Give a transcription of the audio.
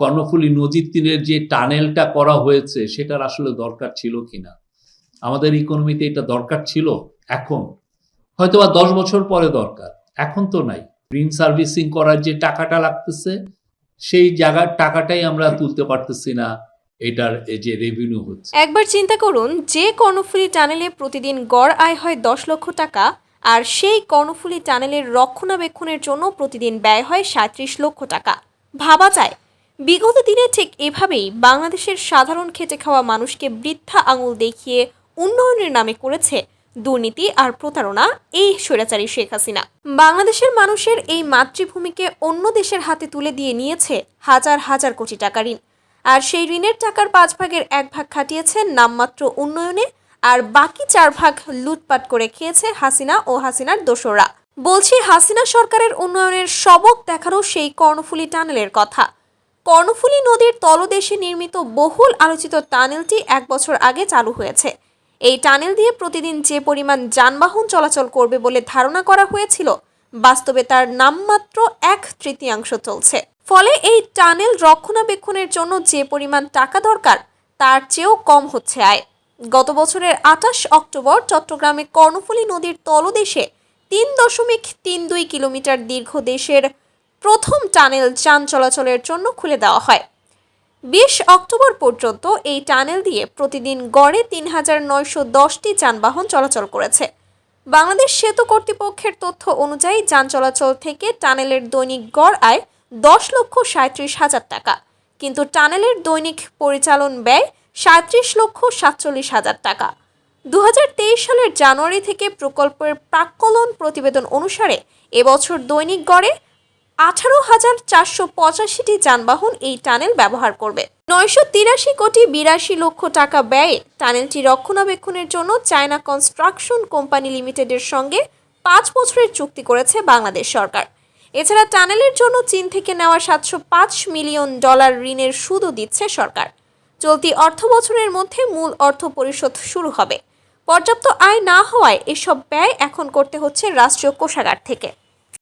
কর্ণফুলী নদীর তীরের যে টানেলটা করা হয়েছে, সেটার আসলে দরকার ছিল কিনা? আমাদের ইকোনমিতে এটা দরকার ছিল এখন। হয়তো বা দশ বছর পরে দরকার, এখন তো নাই। ঋণ সার্ভিসিং করার যে টাকাটা লাগতেছে, সেই জায়গার টাকাটাই আমরা তুলতে পারতেছি না, এটার যে রেভিনিউ হচ্ছে। একবার চিন্তা করুন, যে কর্ণফুলী টানেলে প্রতিদিন গড় আয় হয় দশ লক্ষ টাকা, আর সেই কর্ণফুলী টানেলের রক্ষণাবেক্ষণের জন্য প্রতিদিন ব্যয় হয় সাঁত্রিশ লক্ষ টাকা। ভাবা যায় বিগত দিনে ঠিক এভাবেই বাংলাদেশের সাধারণ খেটে খাওয়া মানুষকে বৃদ্ধা আঙুল দেখিয়ে উন্নয়নের নামে করেছে দুর্নীতি আর প্রতারণা এই স্বৈরাচারী শেখ হাসিনা। বাংলাদেশের মানুষের এই মাতৃভূমিকে অন্য দেশের হাতে তুলে দিয়ে নিয়েছে হাজার হাজার কোটি টাকা ঋণ। আর সেই ঋণের টাকার পাঁচ ভাগের এক ভাগ খাটিয়েছে নামমাত্র উন্নয়নে আর বাকি চার ভাগ লুটপাট করে খেয়েছে হাসিনা ও হাসিনার দোসররা। বলছি, হাসিনা সরকারের উন্নয়নের সবক দেখানো সেই কর্ণফুলী টানেলের কথা। কর্ণফুলী নদীর তলদেশে নির্মিত বহুল আলোচিত টানেলটি এক বছর আগে চালু হয়েছে। এই টানেল দিয়ে প্রতিদিন যে পরিমাণ যানবাহন চলাচল করবে বলে ধারণা করা হয়েছিল, বাস্তবে তার নামমাত্র এক তৃতীয়াংশ চলছে। ফলে এই টানেল রক্ষণাবেক্ষণের জন্য যে পরিমাণ টাকা দরকার, তার চেয়েও কম হচ্ছে আয়। গত বছরের আঠাশ অক্টোবর চট্টগ্রামে কর্ণফুলী নদীর তলদেশে তিন দশমিক তিন দুই কিলোমিটার দীর্ঘ দেশের প্রথম টানেল যান চলাচলের জন্য খুলে দেওয়া হয়। বিশ অক্টোবর পর্যন্ত এই টানেল দিয়ে প্রতিদিন গড়ে তিন হাজার নয়শো দশটি যানবাহন চলাচল করেছে। বাংলাদেশ সেতু কর্তৃপক্ষের তথ্য অনুযায়ী যান চলাচল থেকে টানেলের দৈনিক গড় আয় দশ লক্ষ সাঁত্রিশ হাজার টাকা, কিন্তু টানেলের দৈনিক পরিচালন ব্যয় সাঁত্রিশ লক্ষ সাতচল্লিশ হাজার টাকা। দু হাজার তেইশ সালের জানুয়ারি থেকে প্রকল্পের প্রাক্কলন প্রতিবেদন অনুসারে এবছর দৈনিক গড়ে আঠারো হাজার চারশো পঁচাশিটি যানবাহন এই টানেল ব্যবহার করবে। নয়শো তিরাশি কোটি বিরাশি লক্ষ টাকা ব্যয়ে টানেলটি রক্ষণাবেক্ষণের জন্য চায়না কনস্ট্রাকশন কোম্পানি লিমিটেডের সঙ্গে পাঁচ বছরের চুক্তি করেছে বাংলাদেশ সরকার। এছাড়া টানেলের জন্য চীন থেকে নেওয়া সাতশো পাঁচ মিলিয়ন ডলার ঋণের সুদও দিচ্ছে সরকার। চলতি অর্থ বছরের মধ্যে মূল অর্থ পরিশোধ শুরু হবে। পর্যাপ্ত আয় না হওয়ায় এসব ব্যয় এখন করতে হচ্ছে রাষ্ট্রীয় কোষাগার থেকে।